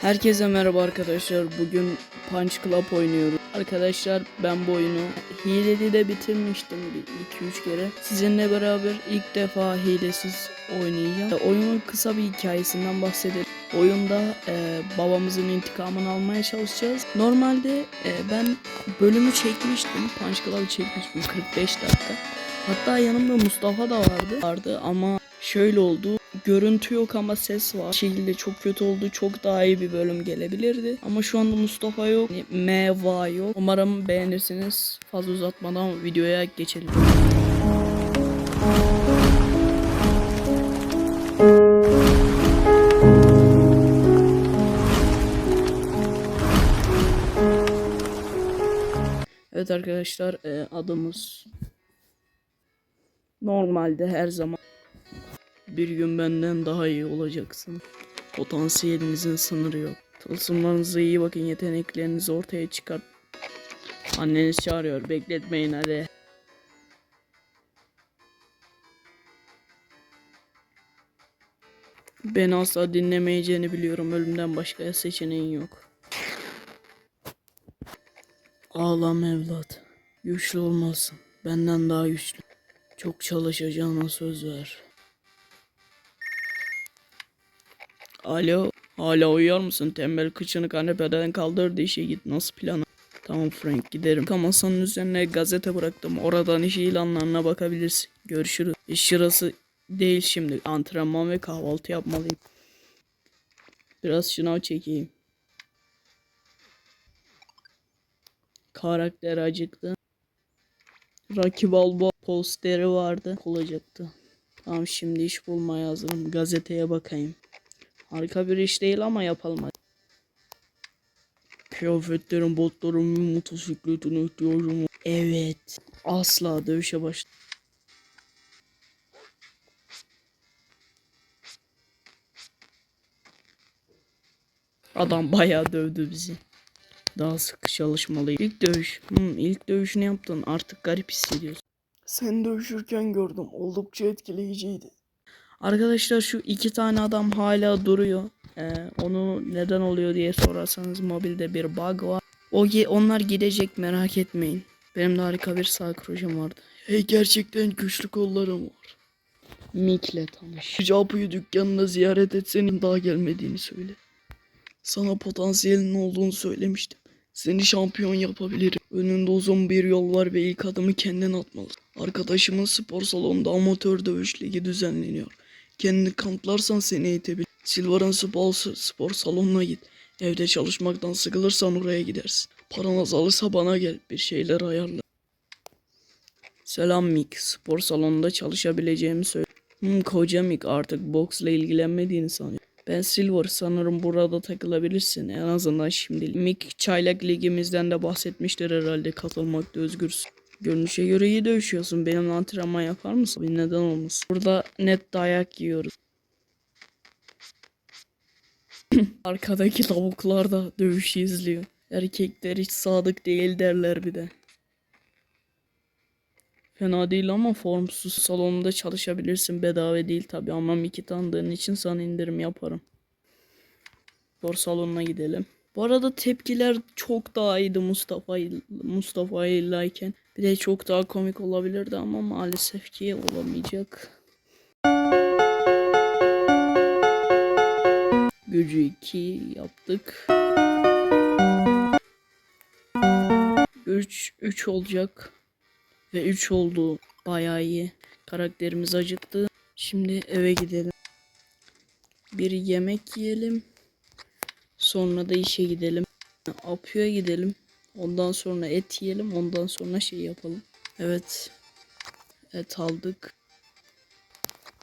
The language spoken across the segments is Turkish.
Herkese merhaba arkadaşlar. Bugün Punch Club oynuyoruz. Arkadaşlar ben bu oyunu hileli de bitirmiştim bir 2-3 kere. Sizinle beraber ilk defa hilesiz oynayacağım. Oyunun kısa bir hikayesinden bahsedelim. Oyunda e, babamızın intikamını almaya çalışacağız. Normalde e, ben bölümü çekmiştim. Punch Club'ı çekmiştim 45 dakika. Hatta yanımda Mustafa da vardı. Vardı ama şöyle oldu. Görüntü yok ama ses var. Şekilde çok kötü oldu. Çok daha iyi bir bölüm gelebilirdi. Ama şu anda Mustafa yok. Meva yok. Umarım beğenirsiniz. Fazla uzatmadan videoya geçelim. Evet arkadaşlar e, adımız normalde her zaman bir gün benden daha iyi olacaksın. Potansiyelinizin sınırı yok. Tılsımlarınıza iyi bakın yeteneklerinizi ortaya çıkart. Anneniz çağırıyor bekletmeyin hadi. Beni asla dinlemeyeceğini biliyorum. Ölümden başka seçeneğin yok. Ağlam evlat. Güçlü olmalısın. Benden daha güçlü. Çok çalışacağına söz ver. Alo. Hala uyuyor musun? Tembel kıçını kanepeden kaldırdı işe git. Nasıl planı? Tamam Frank giderim. Masanın üzerine gazete bıraktım. Oradan iş ilanlarına bakabilirsin. Görüşürüz. İş sırası değil şimdi. Antrenman ve kahvaltı yapmalıyım. Biraz şınav çekeyim. Karakter acıktı. Rocky Balboa posteri vardı. Olacaktı. Tamam şimdi iş bulmaya hazırım. Gazeteye bakayım. Harika bir iş değil ama yapalım hadi. Kıyafetlerin, botların ve motosikletine ihtiyacım var. Evet. Asla dövüşe baş... Adam bayağı dövdü bizi. Daha sık çalışmalıyım. İlk dövüş. Hmm, ilk dövüşünü yaptın. Artık garip hissediyorsun. Sen dövüşürken gördüm. Oldukça etkileyiciydi. Arkadaşlar şu iki tane adam hala duruyor. Ee, onu neden oluyor diye sorarsanız mobilde bir bug var. O onlar gidecek merak etmeyin. Benim de harika bir sağ projem vardı. Hey gerçekten güçlü kollarım var. Mik'le tanış. Japu'yu dükkanında ziyaret etsenin daha gelmediğini söyle. Sana potansiyelin olduğunu söylemiştim. Seni şampiyon yapabilirim. Önünde uzun bir yol var ve ilk adımı kendin atmalısın. Arkadaşımın spor salonunda amatör dövüş ligi düzenleniyor. Kendini kanıtlarsan seni eğitebilir. Silver'ın spor, spor salonuna git. Evde çalışmaktan sıkılırsan oraya gidersin. Paran azalırsa bana gel. Bir şeyler ayarla. Selam Mick. Spor salonunda çalışabileceğimi söyle. Hmm, koca Mick artık boksla ilgilenmediğini sanıyor. Ben Silver sanırım burada takılabilirsin en azından şimdi. Mick çaylak ligimizden de bahsetmiştir herhalde katılmakta özgürsün. Görünüşe göre iyi dövüşüyorsun. Benimle antrenman yapar mısın? Bir neden olmasın. Burada net dayak yiyoruz. Arkadaki tavuklar da dövüşü izliyor. Erkekler hiç sadık değil derler bir de. Fena değil ama formsuz salonunda çalışabilirsin. Bedava değil tabi ama Mickey tanıdığın için sana indirim yaparım. Spor salonuna gidelim. Bu arada tepkiler çok daha iyiydi Mustafa Mustafa ilayken. Bir de çok daha komik olabilirdi ama maalesef ki olamayacak. Gücü 2 yaptık. 3 3 olacak. Ve 3 oldu. Bayağı iyi. Karakterimiz acıktı. Şimdi eve gidelim. Bir yemek yiyelim. Sonra da işe gidelim. Apyo'ya gidelim. Ondan sonra et yiyelim. Ondan sonra şey yapalım. Evet. Et aldık.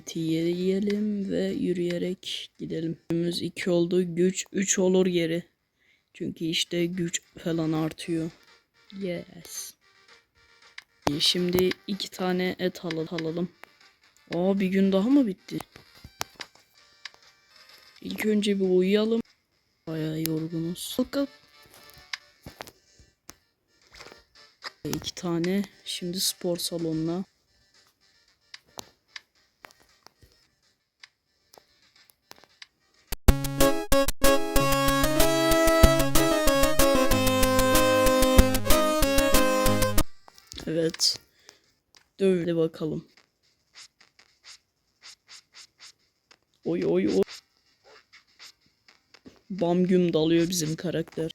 Eti yiyelim ve yürüyerek gidelim. Gücümüz 2 oldu. Güç 3 olur geri. Çünkü işte güç falan artıyor. Yes. Şimdi iki tane et al- alalım. Aa bir gün daha mı bitti? İlk önce bir uyuyalım. Bakalım. İki tane. Şimdi spor salonuna. Evet. Dövle bakalım. Oy oy oy. Bam güm dalıyor bizim karakter.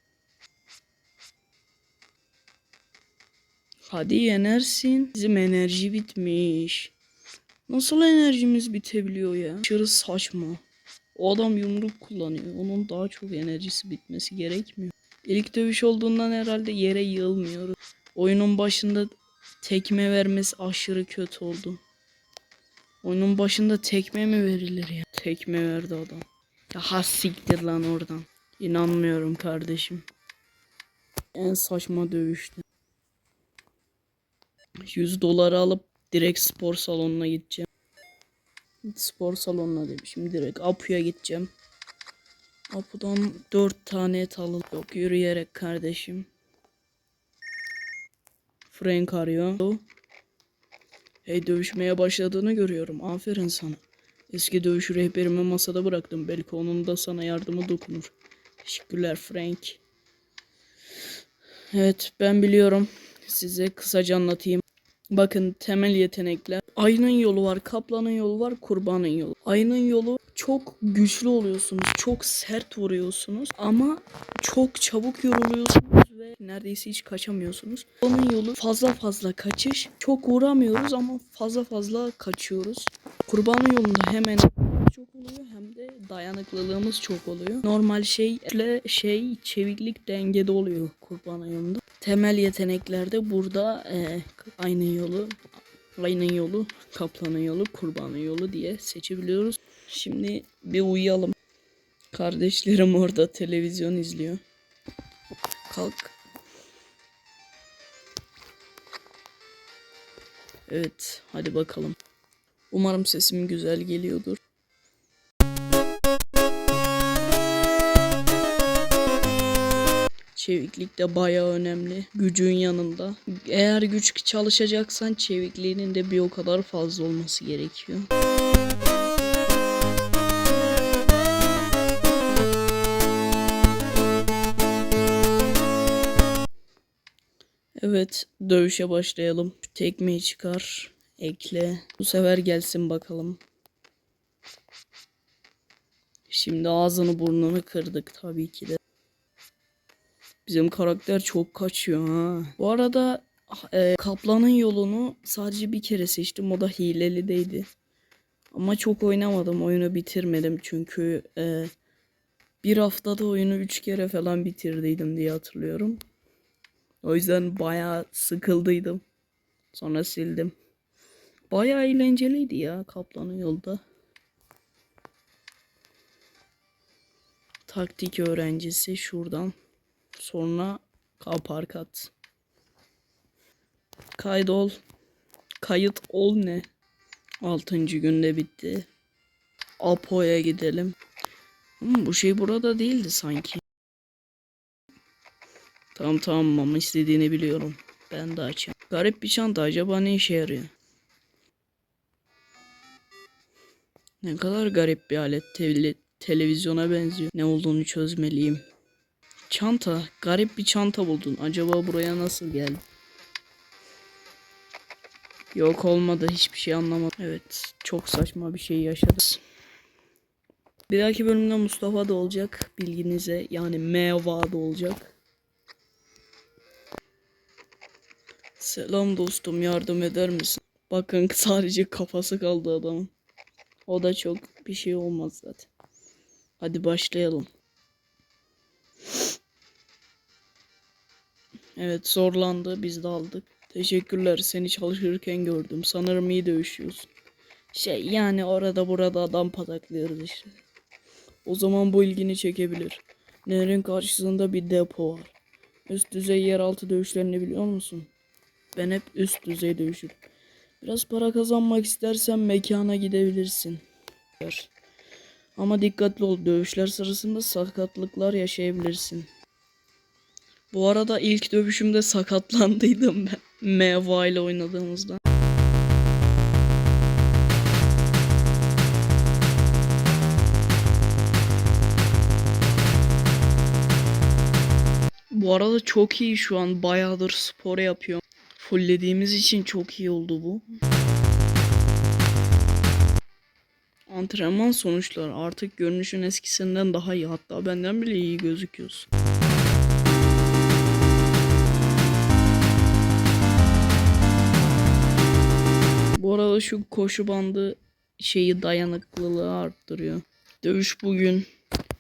Hadi yenersin. Bizim enerji bitmiş. Nasıl enerjimiz bitebiliyor ya? Aşırı saçma. O adam yumruk kullanıyor. Onun daha çok enerjisi bitmesi gerekmiyor. İlk dövüş olduğundan herhalde yere yığılmıyoruz. Oyunun başında tekme vermesi aşırı kötü oldu. Oyunun başında tekme mi verilir ya? Tekme verdi adam. Ya has siktir lan oradan. İnanmıyorum kardeşim. En saçma dövüştü. 100 doları alıp direkt spor salonuna gideceğim. Spor salonuna demişim. Direkt Apu'ya gideceğim. Apu'dan 4 tane et alın. Yok yürüyerek kardeşim. Frank arıyor. Hey dövüşmeye başladığını görüyorum. Aferin sana. Eski dövüş rehberimi masada bıraktım. Belki onun da sana yardımı dokunur. Teşekkürler Frank. Evet ben biliyorum. Size kısaca anlatayım. Bakın temel yetenekler. Ayının yolu var, kaplanın yolu var, kurbanın yolu. Ayının yolu çok güçlü oluyorsunuz, çok sert vuruyorsunuz ama çok çabuk yoruluyorsunuz ve neredeyse hiç kaçamıyorsunuz. Onun yolu fazla fazla kaçış. Çok vuramıyoruz ama fazla fazla kaçıyoruz. Kurbanın yolunda hemen çok oluyor hem de dayanıklılığımız çok oluyor. Normal şeyle şey çeviklik dengede oluyor kurbanın yolunda. Temel yeteneklerde burada e, aynı yolu Ayının yolu, kaplanın yolu, kurbanın yolu diye seçebiliyoruz. Şimdi bir uyuyalım. Kardeşlerim orada televizyon izliyor. Kalk. Evet, hadi bakalım. Umarım sesim güzel geliyordur. Çeviklik de bayağı önemli. Gücün yanında. Eğer güç çalışacaksan çevikliğinin de bir o kadar fazla olması gerekiyor. Evet, dövüşe başlayalım. Tekmeyi çıkar, ekle. Bu sefer gelsin bakalım. Şimdi ağzını burnunu kırdık tabii ki de. Bizim karakter çok kaçıyor ha. Bu arada e, Kaplan'ın yolunu sadece bir kere seçtim. O da hileli değildi. Ama çok oynamadım. Oyunu bitirmedim çünkü e, bir haftada oyunu üç kere falan bitirdiydim diye hatırlıyorum. O yüzden bayağı sıkıldıydım. Sonra sildim. Bayağı eğlenceliydi ya Kaplan'ın yolda. Taktik öğrencisi şuradan. Sonra kaparkat. Kaydol. Kayıt ol ne? Altıncı günde bitti. Apo'ya gidelim. Hmm, bu şey burada değildi sanki. Tamam tamam ama istediğini biliyorum. Ben de açayım. Garip bir çanta acaba ne işe yarıyor? Ne kadar garip bir alet. Tele televizyona benziyor. Ne olduğunu çözmeliyim. Çanta. Garip bir çanta buldun. Acaba buraya nasıl geldi? Yok olmadı. Hiçbir şey anlamadım. Evet. Çok saçma bir şey yaşadık. Bir dahaki bölümde Mustafa da olacak. Bilginize. Yani Meva da olacak. Selam dostum. Yardım eder misin? Bakın sadece kafası kaldı adamın. O da çok bir şey olmaz zaten. Hadi başlayalım. Evet zorlandı biz de aldık. Teşekkürler seni çalışırken gördüm. Sanırım iyi dövüşüyorsun. Şey yani orada burada adam pataklıyoruz işte. O zaman bu ilgini çekebilir. Nehrin karşısında bir depo var. Üst düzey yeraltı dövüşlerini biliyor musun? Ben hep üst düzey dövüşürüm. Biraz para kazanmak istersen mekana gidebilirsin. Ama dikkatli ol dövüşler sırasında sakatlıklar yaşayabilirsin. Bu arada ilk dövüşümde sakatlandıydım ben. Meva ile oynadığımızda. Bu arada çok iyi şu an. Bayağıdır spor yapıyorum. Fulllediğimiz için çok iyi oldu bu. Antrenman sonuçları artık görünüşün eskisinden daha iyi. Hatta benden bile iyi gözüküyorsun. Bu arada şu koşu bandı şeyi dayanıklılığı arttırıyor. Dövüş bugün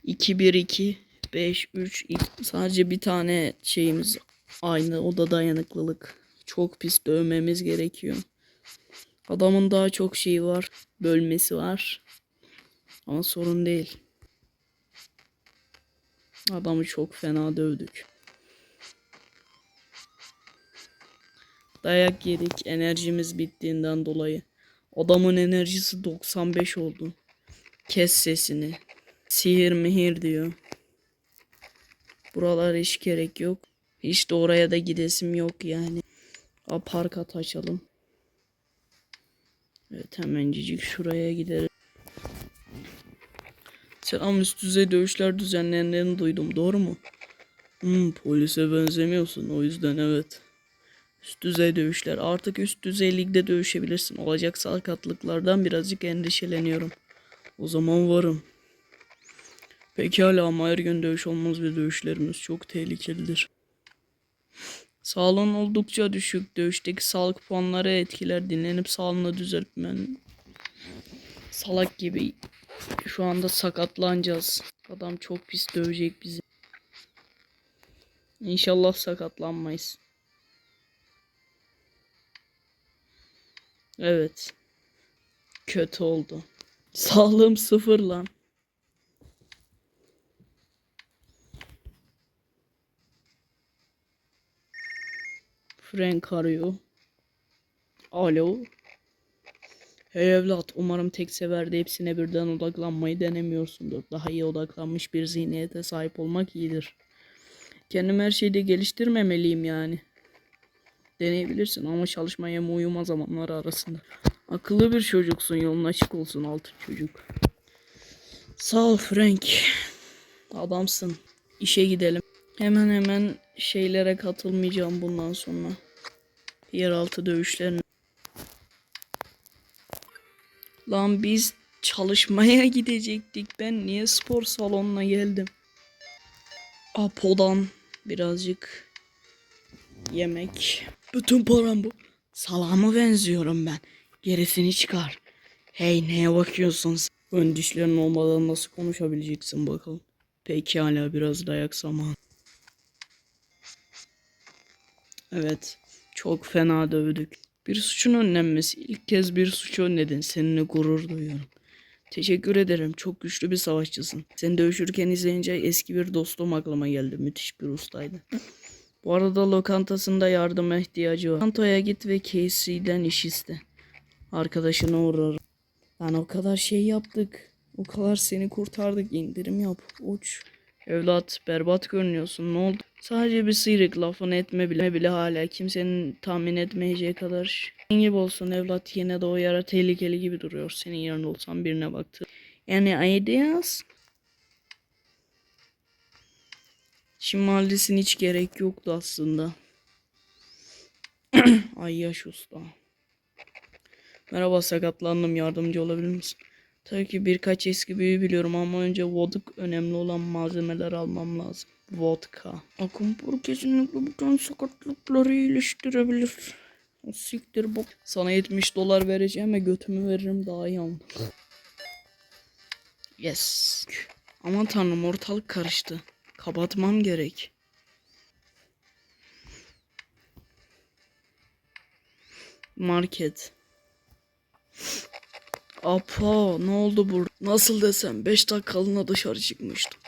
2-1-2 5-3 sadece bir tane şeyimiz aynı o da dayanıklılık. Çok pis dövmemiz gerekiyor. Adamın daha çok şeyi var. Bölmesi var. Ama sorun değil. Adamı çok fena dövdük. Dayak yedik enerjimiz bittiğinden dolayı. Adamın enerjisi 95 oldu. Kes sesini. Sihir mihir diyor. Buralara hiç gerek yok. Hiç de oraya da gidesim yok yani. Aparkat açalım. Evet hemencik şuraya gidelim. Selam üst düzey dövüşler düzenlenenlerini duydum doğru mu? Hmm, polise benzemiyorsun o yüzden evet. Üst düzey dövüşler artık üst düzey ligde dövüşebilirsin. Olacak sakatlıklardan birazcık endişeleniyorum. O zaman varım. Pekala ama her gün dövüş olmaz ve dövüşlerimiz çok tehlikelidir. Sağlığın oldukça düşük. Dövüşteki sağlık puanları etkiler. Dinlenip sağlığını düzeltmen. Salak gibi. Şu anda sakatlanacağız. Adam çok pis dövecek bizi. İnşallah sakatlanmayız. Evet. Kötü oldu. Sağlığım sıfır lan. Frank arıyor. Alo. Hey evlat, umarım tek seferde hepsine birden odaklanmayı denemiyorsundur. Daha iyi odaklanmış bir zihniyete sahip olmak iyidir. Kendimi her şeyde geliştirmemeliyim yani. Deneyebilirsin ama çalışmaya mı uyuma zamanları arasında. Akıllı bir çocuksun, yolun açık olsun altın çocuk. Sağ ol Frank. Adamsın. İşe gidelim. Hemen hemen şeylere katılmayacağım bundan sonra. Yeraltı dövüşlerine. Lan biz çalışmaya gidecektik. Ben niye spor salonuna geldim? Apo'dan birazcık yemek. Bütün param bu. Salama benziyorum ben. Gerisini çıkar. Hey neye bakıyorsun? Ön dişlerin olmadan nasıl konuşabileceksin bakalım. Peki hala biraz dayak zamanı. Evet. Çok fena dövdük. Bir suçun önlenmesi. İlk kez bir suçu önledin. Seninle gurur duyuyorum. Teşekkür ederim. Çok güçlü bir savaşçısın. Seni dövüşürken izleyince eski bir dostum aklıma geldi. Müthiş bir ustaydı. Bu arada lokantasında yardıma ihtiyacı var. Lokantoya git ve Casey'den iş iste. Arkadaşına uğrar. Lan o kadar şey yaptık. O kadar seni kurtardık. İndirim yap. Uç. Evlat berbat görünüyorsun. Ne oldu? Sadece bir sıyrık lafını etme bile bile hala kimsenin tahmin etmeyeceği kadar. Gibi olsun evlat yine de o yara tehlikeli gibi duruyor. Senin yerinde olsam birine baktı. Yani ideas. Şimaldis'in hiç gerek yoktu aslında. Ay yaş usta. Merhaba sakatlandım yardımcı olabilir misin? Tabii ki birkaç eski büyü biliyorum ama önce vodka önemli olan malzemeler almam lazım. Vodka. Akumpur kesinlikle bütün sakatlıkları iyileştirebilir. Siktir bok. Sana 70 dolar vereceğim ve götümü veririm daha iyi ama. Yes. Aman tanrım ortalık karıştı. Kapatmam gerek. Market. Apa ne oldu burada? Nasıl desem 5 dakikalığına dışarı çıkmıştım.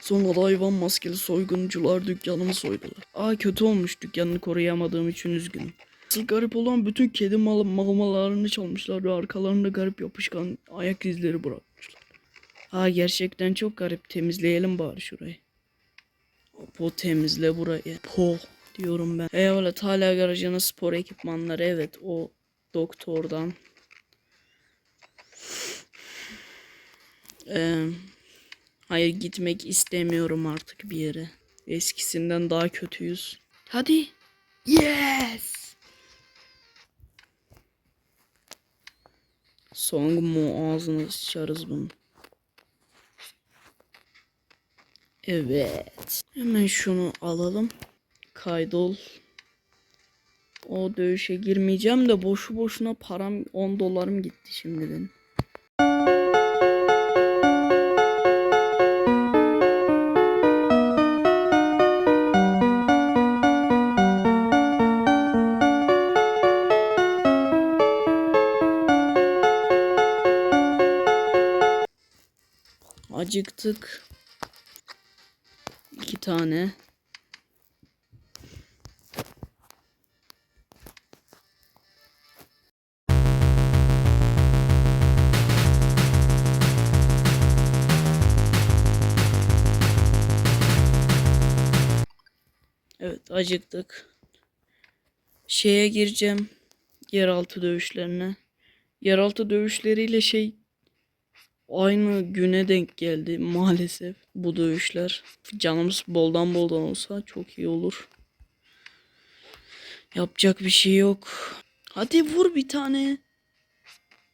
Sonra da hayvan maskeli soyguncular dükkanımı soydular. Aa kötü olmuş dükkanını koruyamadığım için üzgünüm. Asıl garip olan bütün kedi mal mamalarını çalmışlar ve arkalarında garip yapışkan ayak izleri bırakmışlar. Ha gerçekten çok garip. Temizleyelim bari şurayı. Po temizle burayı. Po diyorum ben. Evet hala garajına spor ekipmanları evet o doktordan. Ee, hayır gitmek istemiyorum artık bir yere. Eskisinden daha kötüyüz. Hadi. Yes. Song mu ağzını sıçarız bunu. Evet. Hemen şunu alalım. Kaydol. O dövüşe girmeyeceğim de boşu boşuna param 10 dolarım gitti şimdi benim. Acıktık. İki tane. Evet acıktık. Şeye gireceğim. Yeraltı dövüşlerine. Yeraltı dövüşleriyle şey aynı güne denk geldi maalesef bu dövüşler. Canımız boldan boldan olsa çok iyi olur. Yapacak bir şey yok. Hadi vur bir tane.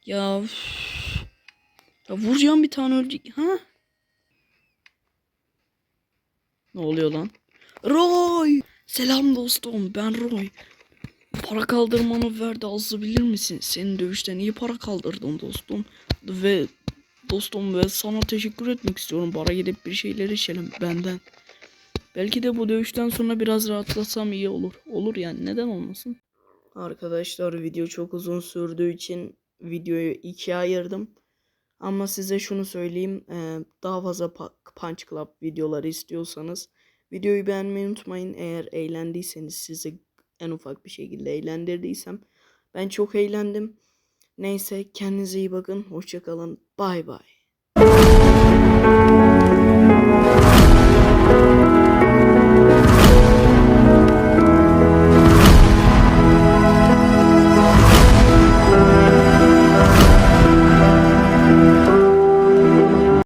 Ya, ya vuracağım bir tane ölecek. Ha? Ne oluyor lan? Roy! Selam dostum ben Roy. Para kaldırmanı verdi azı bilir misin? Senin dövüşten iyi para kaldırdım dostum. Ve dostum ve sana teşekkür etmek istiyorum. Bara gidip bir şeyler içelim benden. Belki de bu dövüşten sonra biraz rahatlasam iyi olur. Olur yani neden olmasın? Arkadaşlar video çok uzun sürdüğü için videoyu ikiye ayırdım. Ama size şunu söyleyeyim. eee, Daha fazla Punch Club videoları istiyorsanız videoyu beğenmeyi unutmayın. Eğer eğlendiyseniz sizi en ufak bir şekilde eğlendirdiysem ben çok eğlendim. Neyse kendinize iyi bakın. Hoşçakalın. Bay bay.